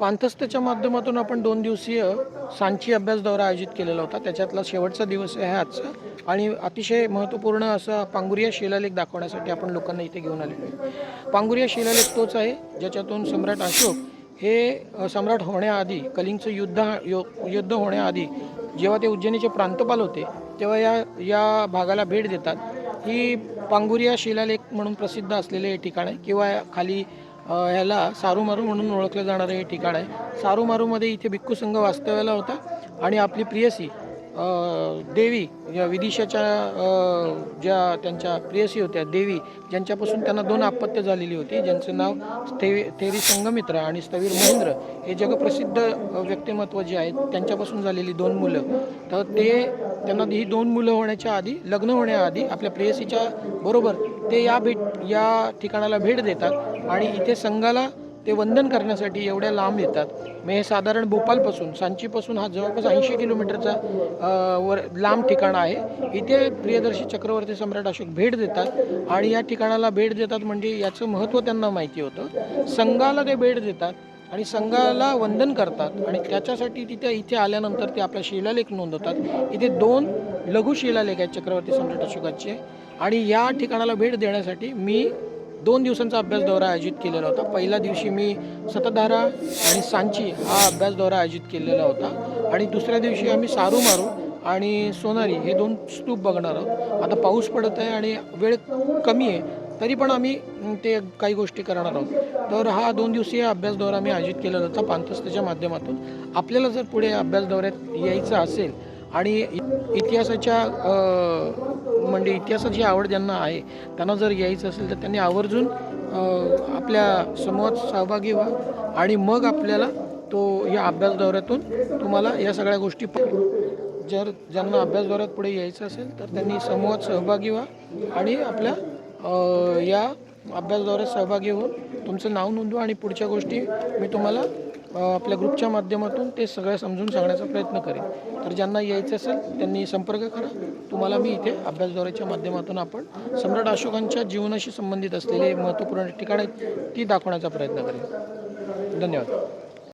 पांथस्थच्या माध्यमातून आपण दोन दिवसीय सांची अभ्यास दौरा आयोजित केलेला होता. त्याच्यातला शेवटचा दिवस आहे आजचा आणि अतिशय महत्त्वपूर्ण असा पांगुरिया शिलालेख दाखवण्यासाठी आपण लोकांना इथे घेऊन आलेलो आहे. पांगुरिया शिलालेख तोच आहे ज्याच्यातून सम्राट अशोक हे सम्राट होण्याआधी कलिंगचं युद्ध यो युद्ध होण्याआधी जेव्हा ते उज्जैनीचे प्रांतपाल होते तेव्हा या या भागाला भेट देतात. ही पांगुरिया शिलालेख म्हणून प्रसिद्ध असलेले हे ठिकाण आहे. किंवा खाली ह्याला सारूमारू म्हणून ओळखलं जाणारं हे ठिकाण आहे. सारूमारूमध्ये इथे भिक्खू संघ वास्तव्याला होता आणि आपली प्रियसी देवी या विदिशाच्या ज्या त्यांच्या प्रियसी होत्या देवी ज्यांच्यापासून त्यांना दोन अपत्य झालेली होती ज्यांचं नाव स्थेवी थेरी संगमित्र आणि स्थवीर महेंद्र हे जगप्रसिद्ध व्यक्तिमत्व जे आहेत त्यांच्यापासून झालेली दोन मुलं. तर ते त्यांना ही दोन मुलं होण्याच्या आधी लग्न होण्याआधी आपल्या प्रेयसीच्या बरोबर ते या भेट या ठिकाणाला भेट देतात आणि इथे संघाला ते वंदन करण्यासाठी एवढ्या लांब येतात. मग हे साधारण भोपालपासून सांचीपासून हा जवळपास ऐंशी किलोमीटरचा वर लांब ठिकाण आहे. इथे प्रियदर्शी चक्रवर्ती सम्राट अशोक भेट देतात आणि या ठिकाणाला भेट देतात म्हणजे याचं महत्त्व त्यांना माहिती होतं. संघाला ते भेट देतात आणि संघाला वंदन करतात आणि त्याच्यासाठी तिथे इथे आल्यानंतर ते आपला शिलालेख नोंदवतात. इथे दोन लघु शिलालेख आहेत चक्रवर्ती सम्राट अशोकाचे आणि या ठिकाणाला भेट देण्यासाठी मी दोन दिवसांचा अभ्यास दौरा आयोजित केलेला होता. पहिल्या दिवशी मी सतधारा आणि सांची हा अभ्यास दौरा आयोजित केलेला होता. आणि दुसऱ्या दिवशी आम्ही सारू मारू आणि सोनारी हे दोन स्तूप बघणार आहोत. आता पाऊस पडत आहे आणि वेळ कमी आहे तरी पण आम्ही ते काही गोष्टी करणार आहोत. तर हा दोन दिवसीय अभ्यास दौरा आम्ही आयोजित केलेला होता पांथस्थच्या माध्यमातून. आपल्याला जर पुढे अभ्यास दौऱ्यात यायचं असेल आणि इतिहासाच्या म्हणजे इतिहासाची आवड ज्यांना आहे त्यांना जर यायचं असेल तर त्यांनी आवर्जून आपल्या समूहात सहभागी व्हा आणि मग आपल्याला तो या अभ्यास दौऱ्यातून तुम्हाला या सगळ्या गोष्टी जर ज्यांना अभ्यास दौऱ्यात पुढे यायचं असेल तर त्यांनी समूहात सहभागी व्हा आणि आपल्या या अभ्यास दौऱ्यात सहभागी होऊन तुमचं नाव नोंदवा आणि पुढच्या गोष्टी मी तुम्हाला आपल्या ग्रुपच्या माध्यमातून ते सगळं समजून सांगण्याचा प्रयत्न करेन. तर ज्यांना यायचं असेल त्यांनी संपर्क करा. तुम्हाला मी इथे अभ्यास दौऱ्याच्या माध्यमातून आपण सम्राट अशोकांच्या जीवनाशी संबंधित असलेले महत्त्वपूर्ण ठिकाणे ती दाखवण्याचा प्रयत्न करेन. धन्यवाद.